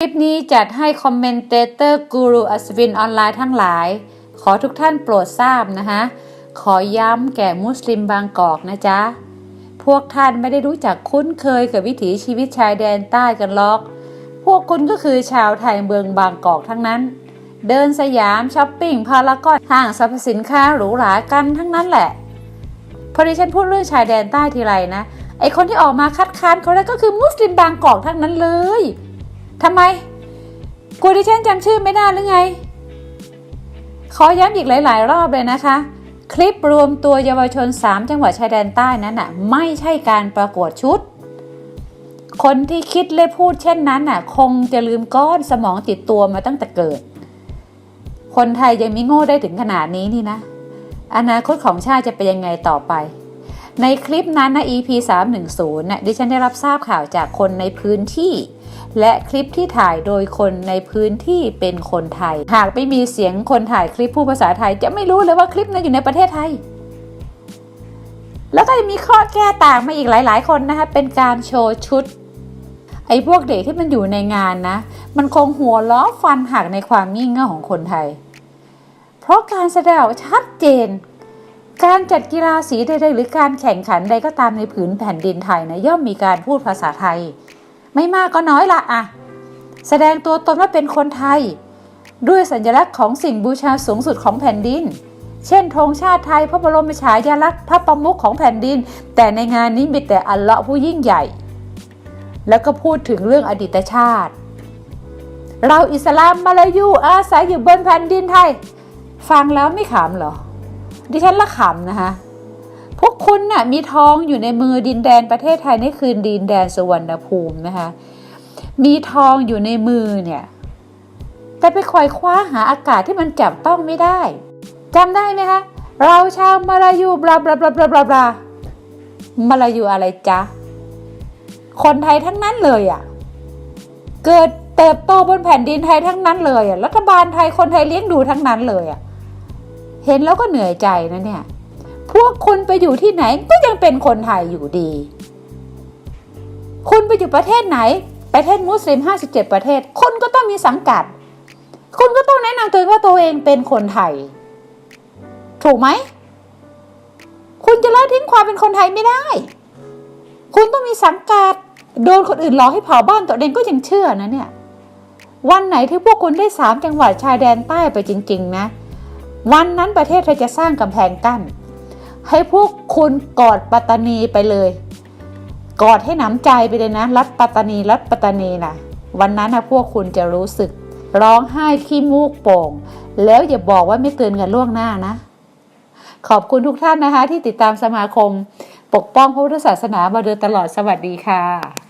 คลิปนี้จัดให้คอมเมนเตเตอร์กูรูอัศวินออนไลน์ทั้งหลาย ขอทุกท่านโปรดทราบนะคะ ขอย้ำแก่มุสลิมบางกอกนะจ๊ะ พวกท่านไม่ได้รู้จักคุ้นเคยกับวิถีชีวิตชายแดนใต้กันหรอก พวกคุณก็คือชาวไทยเมืองบางกอกทั้งนั้น เดินสยามช้อปปิ้งพารากอนห้างสรรพสินค้าหรูหรากันทั้งนั้นแหละ พอดีฉันพูดเรื่องชายแดนใต้ทีไรนะ ไอคนที่ออกมาคัดค้านเขาแล้วก็คือมุสลิมบางกอกทั้งนั้นเลย ทำไมกลัวดิฉันจำชื่อไม่ได้หรือไง ขอย้ำอีกหลาย ๆ รอบเลยนะคะ คลิปรวมตัวเยาวชน 3 จังหวัดชายแดนใต้นั้นน่ะไม่ใช่การประกวดชุด คนที่คิดและพูดเช่นนั้นน่ะ คงจะลืมก้อนสมองติดตัวมาตั้งแต่เกิด คนไทยยังมีโง่ได้ถึงขนาดนี้นี่นะ อนาคตของชาติจะเป็นยังไงต่อไปในคลิปนั้นนะ EP 310น่ะดิฉันได้รับทราบข่าวจากคนในพื้นที่ และคลิปที่ถ่ายโดยคนในพื้นที่เป็นคนไทย หากไม่มีเสียงคนถ่ายคลิปผู้ภาษาไทย จะไม่รู้เลยว่าคลิปนั้นอยู่ในประเทศไทย แล้วก็มีข้อแก้ต่างมาอีกหลาย ๆ คนนะคะเป็นการโชว์ชุดไอ้พวกเด็กที่มันอยู่ในงานนะ มันคงหัวล้อฟันหักในความงี่เง่าของคนไทย เพราะการแสดงชัดเจน การจัดกีฬาสีใดๆหรือการแข่งขันใดก็ตามในผืนแผ่นดินไทยนะย่อมมีการพูดภาษาไทย ไม่มากก็น้อยละอะแสดงตัวตนว่าเป็นคนไทย ด้วยสัญลักษณ์ของสิ่งบูชาสูงสุดของแผ่นดิน เช่นธงชาติไทยพระบรมฉายาลักษณ์พระประมุขของแผ่นดิน แต่ในงานนี้มีแต่อัลเลาะห์ผู้ยิ่งใหญ่ แล้วก็พูดถึงเรื่องอดีตชาติ เราอิสลามมาลายูอาศัยอยู่บนแผ่นดินไทย ฟังแล้วไม่ขำเหรอ ดิฉันละขำนะคะ พวกคุณน่ะมีทองอยู่ในมือดินแดนประเทศไทยนี่คือดินแดนสุวรรณภูมินะคะ มีทองอยู่ในมือเนี่ย แต่ไปคอยคว้าหาอากาศที่มันจับต้องไม่ได้จำได้ไหมคะ เราชาวมาลายูบลาบลาบลาบลาบลาบลามาลายูอะไรจ๊ะ คนไทยทั้งนั้นเลยอะ่ะ เกิดเติบโตบนแผ่นดินไทยทั้งนั้นเลยอะ่ะ รัฐบาลไทยคนไทยเลี้ยงดูทั้งนั้นเลยอะ่ะ เห็นแล้วก็เหนื่อยใจนะเนี่ย พวกคุณไปอยู่ที่ไหนก็ยังเป็นคนไทยอยู่ดี คุณไปอยู่ประเทศไหน ประเทศมุสลิม 57 ประเทศ คุณก็ต้องมีสังกัด คุณก็ต้องแนะนำตัวเองว่าตัวเองเป็นคนไทย ถูกไหม คุณจะละทิ้งความเป็นคนไทยไม่ได้ คุณต้องมีสังกัด โดนคนอื่นหลอกให้เผาบ้านตัวเองก็ยังเชื่อนะเนี่ย วันไหนที่พวกคุณได้สามจังหวัดชายแดนใต้ไปจริง ๆ นะ วันนั้นประเทศไทยจะสร้างกำแพงกั้น ให้พวกคุณกอดปัตตานีไปเลย กอดให้หนำใจไปเลยนะ รัดปัตตานีรัดปัตตานีนะวันนั้นนะพวกคุณจะรู้สึก ร้องไห้ขี้มูกโป่ง แล้วอย่าบอกว่าไม่เตือนกันล่วงหน้านะ ขอบคุณทุกท่านนะคะ ที่ติดตามสมาคม ปกป้องพระพุทธศาสนามาโดยตลอดสวัสดีค่ะ